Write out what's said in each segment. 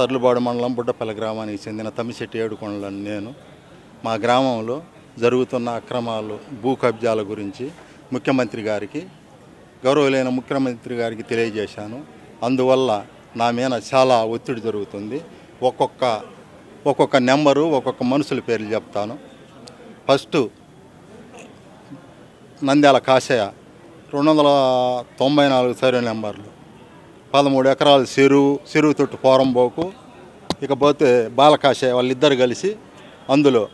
తర్లుబాడు మండలం బుడ్డపల్లి గ్రామానికి చెందిన తమ్మిశెట్టి ఏడుకొండలని నేను. మా గ్రామంలో జరుగుతున్న అక్రమాలు భూ కబ్జాల గురించి ముఖ్యమంత్రి గారికి గౌరవలైన ముఖ్యమంత్రి గారికి తెలియజేశాను. అందువల్ల నా మీద చాలా ఒత్తిడి జరుగుతుంది. ఒక్కొక్క ఒక్కొక్క నెంబరు ఒక్కొక్క మనుషుల పేర్లు చెప్తాను. ఫస్ట్ నంద్యాల కాషయ రెండు వందల తొంభై నాలుగు సర్వే నెంబర్లు. పదమూడు ఎకరాల చెరువు చెరువు తొట్టు పోరంబోకు ఇకపోతే బాలకాషయ వాళ్ళిద్దరు కలిసి అందులో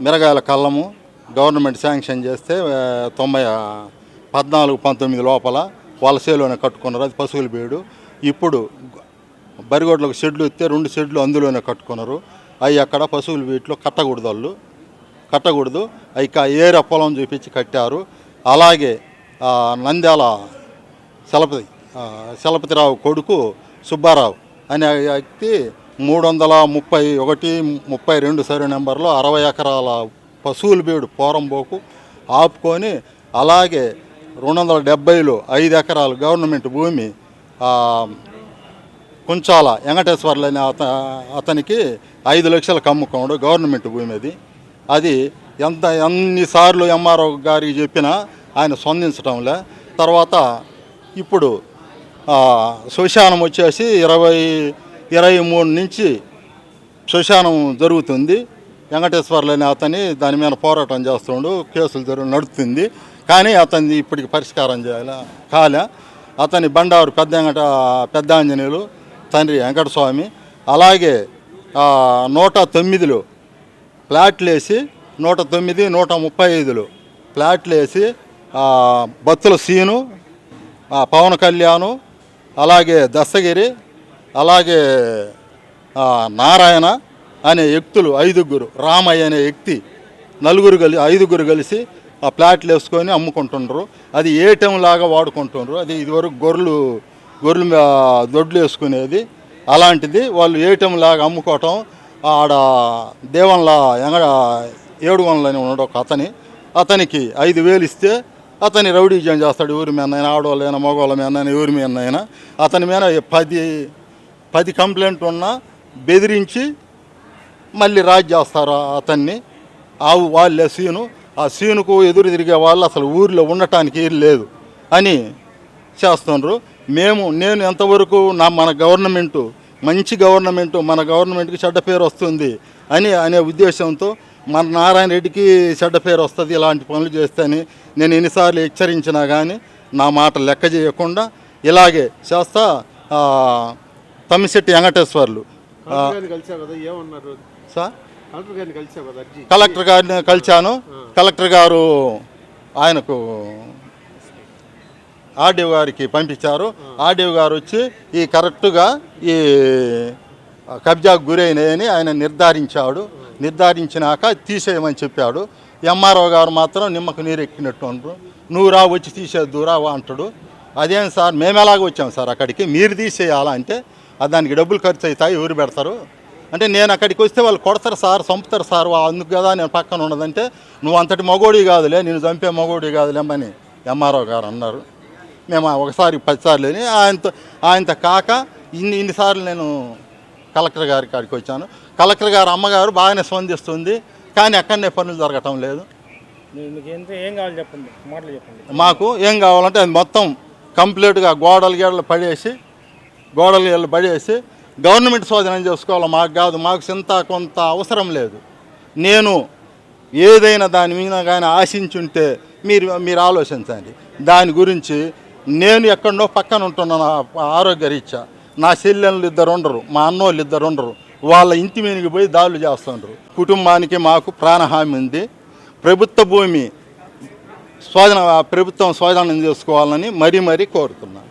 మిరగాయల కళ్ళము గవర్నమెంట్ శాంక్షన్ చేస్తే తొంభై పద్నాలుగు పంతొమ్మిది లోపల వాళ్ళ సేలోనే కట్టుకున్నారు. అది పశువుల బీడు. ఇప్పుడు బరిగొడ్లకు షెడ్లు ఇస్తే రెండు షెడ్లు అందులోనే కట్టుకున్నారు. అవి అక్కడ పశువుల వీటిలో కట్టకూడదు వాళ్ళు కట్టకూడదు. అవి కా- పొలం చూపించి కట్టారు. అలాగే నంద్యాల చలపతి చలపతిరావు కొడుకు సుబ్బారావు అనే వ్యక్తి మూడు వందల ముప్పై ఒకటి ముప్పై రెండు సర్వే నెంబర్లో అరవై ఎకరాల పశువుల బీడు పోరంబోకు ఆపుకొని అలాగే రెండు వందల డెబ్బైలో ఐదు ఎకరాలు గవర్నమెంట్ భూమి కుంచాల వెంకటేశ్వర్లు అనే అత అతనికి ఐదు లక్షలు కమ్ముకోడు గవర్నమెంట్ భూమి అది అది ఎంత ఎన్నిసార్లు ఎంఆర్ఓ గారికి చెప్పినా ఆయన స్పందించడంలే తర్వాత ఇప్పుడు శ్మశానం వచ్చేసి ఇరవై ఇరవై మూడు నుంచి శ్మశానం జరుగుతుంది. వెంకటేశ్వర్లు అనే అతని దాని మీద పోరాటం చేస్తుండు కేసులు జరుగు నడుస్తుంది కానీ అతని ఇప్పటికి పరిష్కారం చేయాల కాలే. అతని బండారు పెద్ద వెంకట పెద్ద ఆంజనేయులు తండ్రి వెంకటస్వామి అలాగే నూట తొమ్మిదిలో ఫ్లాట్లు వేసి నూట తొమ్మిది నూట ముప్పై ఐదులో ఫ్లాట్లు వేసి బత్తుల సీను పవన్ కళ్యాణ్ అలాగే దశగిరి అలాగే నారాయణ అనే వ్యక్తులు ఐదుగురు రామయ్య అనే వ్యక్తి నలుగురు కలిసి ఐదుగురు కలిసి ఆ ప్లాట్లు వేసుకొని అమ్ముకుంటుండ్రు. అది ఏటీఎం లాగా వాడుకుంటుండ్రు అది ఇదివరకు గొర్రెలు గొర్రెలు మీద దొడ్లు వేసుకునేది అలాంటిది వాళ్ళు ఏటీఎం లాగా అమ్ముకోవటం ఆడ దేవంలా ఎంగ ఏడుగొండలని ఉన్నాడు ఒక అతని. అతనికి ఐదు వేలు ఇస్తే అతని రౌడీ జాయిన్ చేస్తాడు ఊరి మీద ఆడవాళ్ళైనా మగవాళ్ళ మీద ఊరి మీద అతని మీద పది పది కంప్లైంట్ ఉన్నా బెదిరించి మళ్ళీ రాజ్ చేస్తారు అతన్ని. ఆవు వాళ్ళే సీను ఆ సీనుకు ఎదురు తిరిగే వాళ్ళు అసలు ఊరిలో ఉండటానికి ఏం లేదు అని చేస్తున్నారు మేము నేను ఎంతవరకు నా మన గవర్నమెంటు మంచి గవర్నమెంటు మన గవర్నమెంట్కి చెడ్డ పేరు వస్తుంది అని అనే ఉద్దేశంతో మన నారాయణ రెడ్డికి చెడ్డ పేరు వస్తుంది ఇలాంటి పనులు చేస్తేని నేను ఎన్నిసార్లు హెచ్చరించినా కానీ నా మాట లెక్క చేయకుండా ఇలాగే చేస్తా తమ్మిశెట్టి వెంకటేశ్వర్లు. సార్? కలెక్టర్ గారిని కలిశాను. కలెక్టర్ గారు ఆయనకు ఆర్డీఓ గారికి పంపించారు. ఆర్డీఓ గారు వచ్చి ఈ కరెక్ట్గా ఈ కబ్జాకు గురైనాయని ఆయన నిర్ధారించాడు. నిర్ధారించినాక తీసేయమని చెప్పాడు. ఎంఆర్ఓ గారు మాత్రం నిమ్మకు నీరు ఎక్కినట్టు అంటారు. నువ్వు రా వచ్చి తీసేద్దు రా అంటాడు. అదేం సార్ మేము ఎలాగ వచ్చాం సార్ అక్కడికి? మీరు తీసేయాలా? అంటే దానికి డబ్బులు ఖర్చు అవుతాయి ఎవరు పెడతారు? అంటే నేను అక్కడికి వస్తే వాళ్ళు కొడతారు సార్ చంపుతారు సార్ వా- అందుకు కదా నేను పక్కన ఉన్నదంటే నువ్వు అంతటి మగోడి కాదులే నేను చంపే మగోడి కాదులేమని ఎంఆర్ఓ గారు అన్నారు. మేము ఒకసారి పదిసార్లు అని ఆయనతో ఆయనతో కాక ఇన్ని ఇన్నిసార్లు నేను కలెక్టర్ గారి కాడికి వచ్చాను. కలెక్టర్ గారు అమ్మగారు బాగానే స్పందిస్తుంది కానీ అక్కడనే పనులు జరగటం లేదు. ఏం కావాలి చెప్పండి మాటలు చెప్పండి. మాకు ఏం కావాలంటే అది మొత్తం కంప్లీట్గా గోడలు గీడలు పడేసి గోడలు గీడలు పడేసి గవర్నమెంట్ శోధన చేసుకోవాలి మాకు కాదు మాకు చింత కొంత అవసరం లేదు. నేను ఏదైనా దాని మీద కానీ ఆశించుంటే మీరు మీరు ఆలోచించండి. దాని గురించి నేను ఎక్కడో పక్కన ఉంటున్నాను ఆరోగ్య రీత్యా నా చెల్లెళ్ళు ఇద్దరు ఉండరు మా అన్నోళ్ళు ఇద్దరు ఉండరు. వాళ్ళ ఇంటి మీదకి పోయి దాడులు చేస్తుండ్రు. కుటుంబానికి మాకు ప్రాణహామి ఉంది. ప్రభుత్వ భూమి స్వాధీన ప్రభుత్వం స్వాధీనం చేసుకోవాలని మరీ మరీ కోరుతున్నాను